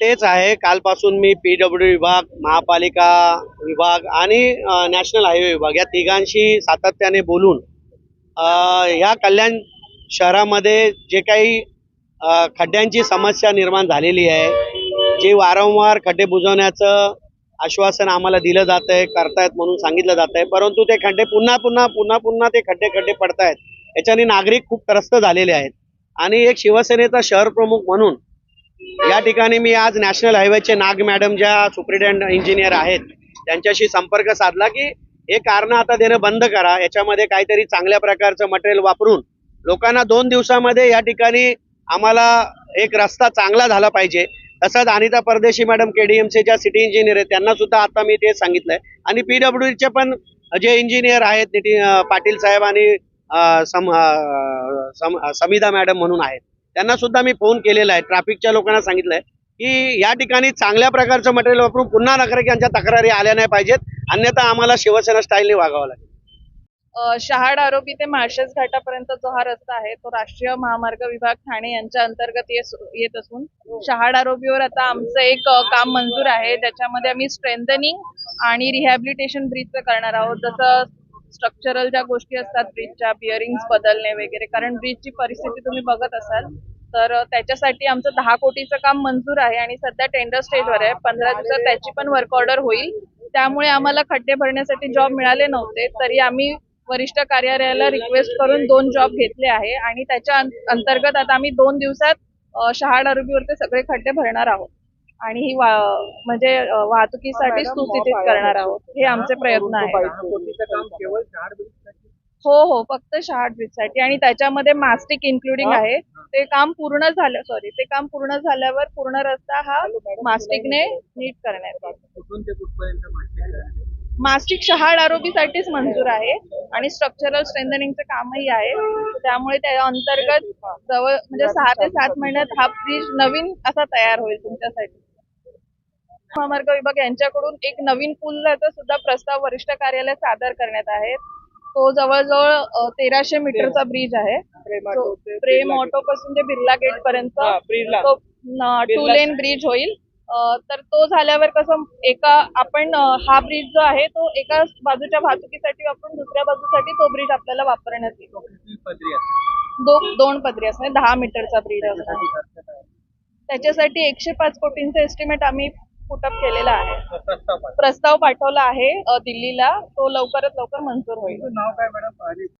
तेच आहे. कालपासून मी पी डब्ल्यू विभाग महापालिका विभाग आणि नॅशनल हायवे विभाग या तिघांशी सातत्याने बोलून ह्या कल्याण शहरामध्ये जे काही खड्ड्यांची समस्या निर्माण झालेली आहे जे वारंवार खड्डे बुजवण्याचं आश्वासन आम्हाला दिलं जात आहे करतायत म्हणून सांगितलं जात आहे परंतु ते खड्डे पुन्हा पुन्हा पुन्हा पुन्हा ते खड्डे खड्डे पडतायत. याच्याने नागरिक खूप त्रस्त झालेले आहेत. आणि एक शिवसेनेचा शहर प्रमुख म्हणून या ठिकाणी मी आज नॅशनल हायवेचे नाग मॅडम ज्या सुप्रिटेंडंट इंजिनियर आहेत त्यांच्याशी संपर्क साधला की हे कारण आता देणं बंद करा. याच्यामध्ये काहीतरी चांगल्या प्रकारचं मटेरियल वापरून लोकांना दोन दिवसामध्ये या ठिकाणी आम्हाला एक रस्ता चांगला झाला पाहिजे. तसंच अनिता परदेशी मॅडम केडीएमसी ज्या सिटी इंजिनियर आहेत त्यांना सुद्धा आता मी ते सांगितलंय. आणि पीडब्ल्यूडीचे पण जे इंजिनियर आहेत नितीन पाटील साहेब आणि सम सम- समिधा मॅडम म्हणून आहेत. त्यांना सुद्धा मी फोन केलेला आहे. ट्रॅफिकच्या लोकांना सांगितलंय की या ठिकाणी चांगल्या प्रकारचं मटेरियल वापरून पुन्हा नागरिकांच्या तक्रारी आल्या नाही पाहिजेत. अन्यथा आम्हाला शिवसेना स्टाईलने वागावं लागेल. शहाड आरोपी ते माळशेज घाटापर्यंत जो हा रस्ता आहे तो राष्ट्रीय महामार्ग विभाग ठाणे यांच्या अंतर्गत येत असून शहाड आरोपीवर आता आमचं एक काम मंजूर आहे. त्याच्यामध्ये आम्ही स्ट्रेंथनिंग आणि रिहॅबिलिटेशन ब्रिजचं करणार आहोत. जसं स्ट्रक्चरल ज्या गोष्टी असतात ब्रिजच्या बिअरिंग्स बदलणे वगैरे कारण ब्रिजची परिस्थिती तुम्ही बघत असाल तर त्याच्यासाठी आमचं दहा कोटीचं काम मंजूर आहे आणि सध्या टेंडर स्टेजवर आहे. पंधरा दिवसात त्याची पण वर्क ऑर्डर होईल. त्यामुळे आम्हाला खड्डे भरण्यासाठी जॉब मिळाले नव्हते तरी आम्ही वरिष्ठ कार्यालयाला रिक्वेस्ट करून दोन जॉब घेतले आहे. आणि त्याच्या अंतर्गत आता आम्ही दोन दिवसात शहाड आरोपीवरती सगळे खड्डे भरणार आहोत. आणि ही वा- म्हणजे वाहतुकीसाठी सुस्थितीत करणार आहोत. हे आमचे प्रयत्न आहेत. हो हो फक्त शहाड ब्रिजसाठी आणि त्याच्यामध्ये मास्टिक इन्क्लुडिंग आहे. ते काम पूर्ण झालं सॉरी ते काम पूर्ण झाल्यावर पूर्ण रस्ता हा मास्टिकने नीट करण्यात मास्टिक शहाड आरोपीसाठीच मंजूर आहे. आणि स्ट्रक्चरल स्ट्रेंथनिंगचं कामही आहे. त्यामुळे त्या अंतर्गत जवळ म्हणजे सहा ते सात महिन्यात हा ब्रिज नवीन असा तयार होईल तुमच्यासाठी. महामार्ग विभाग यांच्याकडून एक नवीन पुलाचा सुद्धा प्रस्ताव वरिष्ठ कार्यालयात सादर करण्यात आहे. तो जवळजवळ तेराशे मीटरचा ब्रिज आहे. प्रेम ऑटो पासून ते बिर्ला गेट पर्यंत तो टू लेन ब्रिज होईल. अ, तर तो झाल्यावर कसं एका आपण अ, हा ब्रिज जो आहे तो एका बाजूच्या वाहतुकीसाठी वापरून दुसऱ्या बाजूसाठी तो ब्रिज आपल्याला वापरण्यात येईल दो दोन पदरी असणार दहा मीटरचा ब्रिज असणार त्याच्यासाठी एकशे पाच कोटींचा एस्टिमेट आम्ही पुटअप केलेला आहे. प्रस्ताव पाठवला. आहे दिल्लीला. तो लवकरात लवकर मंजूर होईल. नाव काय मॅडम?